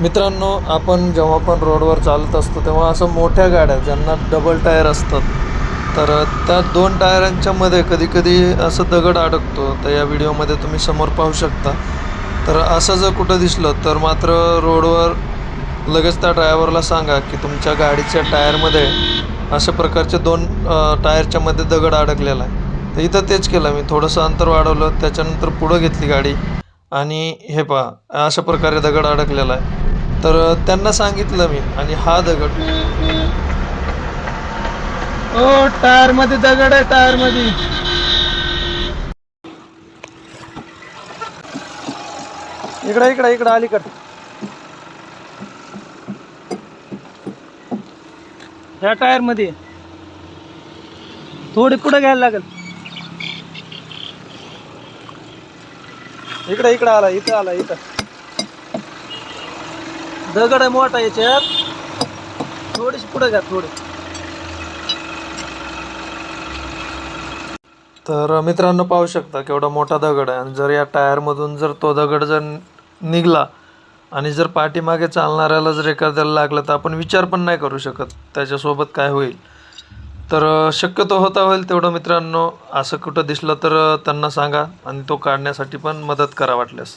मित्रांनो आपण जेव्हा पण रोडवर चालत असतो तेव्हा असं मोठ्या गाड्या ज्यांना डबल टायर असतात तर त्या दोन टायरांच्या मध्ये कधी कधी असं दगड अडकतो. तर या व्हिडिओमध्ये तुम्ही समोर पाहू शकता. तर असं जर कुठं दिसलं तर मात्र रोडवर लगेच त्या ड्रायव्हरला सांगा की तुमच्या गाडीच्या टायरमध्ये अशा प्रकारचे दोन टायरच्यामध्ये टायरच्या मध्ये दगड अडकलेला आहे. तर इथं तेच केलं मी. थोडंसं अंतर वाढवलं. त्याच्यानंतर पुढं घेतली गाडी. आणि हे पहा अशा प्रकारे दगड अडकलेला आहे. तर त्यांना सांगितलं मी आणि हा दगड. ओ टायरमध्ये दगड आहे टायरमध्ये इकडे इकडे इकडे अलीकड. ह्या टायरमध्ये थोडी पुढे घ्यायला लागेल. इकडे इकडे आला इथं आला इथं. दगड आहे मोठा याच्यात. थोडीशी पुढे घ्या थोडी. तर मित्रांनो पाहू शकता केवढा मोठा दगड आहे. आणि जर या टायरमधून जर तो दगड जर निघला आणि जर पाठीमागे चालणाऱ्याला जर एखाद्याला लागलं तर आपण विचार पण नाही करू शकत त्याच्यासोबत काय होईल. तर शक्यतो होता होईल तेवढं मित्रांनो. असं कुठं दिसलं तर त्यांना सांगा आणि तो काढण्यासाठी पण मदत करा वाटल्यास.